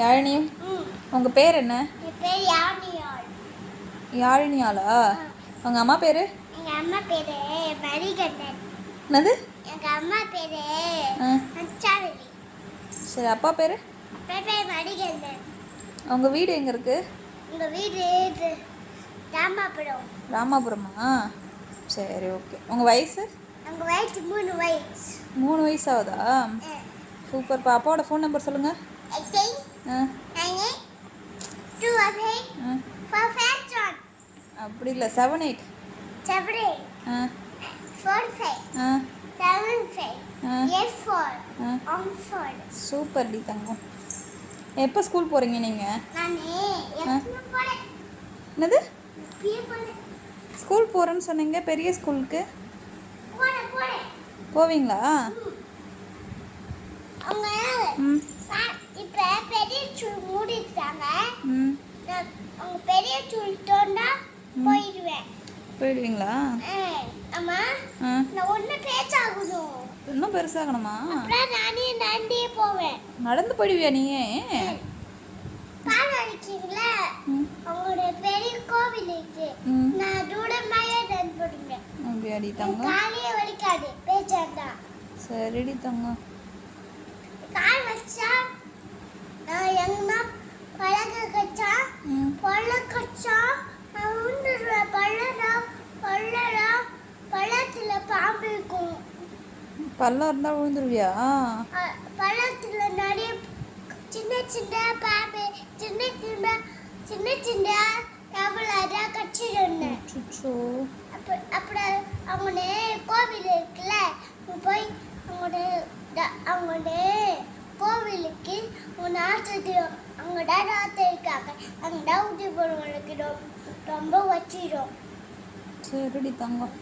யாழினி உங்கள் பேர் என்ன? யாழினியாளா. உங்கள் அம்மா பேர்? எங்கள் அம்மா பேர் மணிகண்டன் என்னது? எங்கள் அம்மா பேர் ஆ. அச்சாவதி சரி அப்பா பேர்? அப்பா பேர் மணிகண்டன் உங்கள் வீடு எங்கே இருக்குது உங்கள் வீடு ராமாபுரம். ராமாபுரமா? சரி ஓகே. உங்கள் வயசு? உங்கள் வயசு மூணு வயசு. மூணு வயசு ஆகுதா? சூப்பர்ப்பா அப்பாவோட ஃபோன் நம்பர் சொல்லுங்கள் எயிட் அப்படி இல்லை செவன் எயிட் செவன் ஆ four five seven five eight four one four super D தங்கம். எப்போ ஸ்கூல் போகிறீங்க நீங்கள் என்னது? ஸ்கூல் போகிறேன்னு சொன்னீங்க பெரிய ஸ்கூலுக்கு போவீங்களா? ம். இப்ப மூடிட்டாங்க அவங்க பெரிய சூல் தோண்டா போயிடுவேன். போயிடுவீங்களா? ஏய், அம்மா ஆ. நான் ஒண்ணு பேச்சாகணும். இன்னும் பெருசாகணுமா? நானே நண்டே போவேன். நடந்து போயிடுவியா நீயே? பால் அடிக்கீங்களா அவங்களோட பெரிய கோவில் இருக்கு நான் தூரமாயே நடந்து போடுவேன் அப்படியாடி என் தங்கம். காலையே வலிக்காது. பேச்சாண்டா சரிடி தங்கம். பாம்பு இருக்கும் பல்லம் இருந்தால் விழுந்துருவியா பழத்துல நிறைய சின்ன சின்ன பாம்பு சின்ன சின்ன சின்ன சின்ன சுச்சோ அப்ப அப்புறம் அவங்களோட கோவில் இருக்குல்ல அங்க போய் அவங்களோட அவங்களோட கோவிலுக்கு உன் ஆற்றுக்கு அங்கடா நாத்து இருக்காங்க. அங்கடா ஊட்டி போடுறவங்களுக்கு ரொம்ப ரொம்ப வச்சிடும் சரிடி தங்கம்.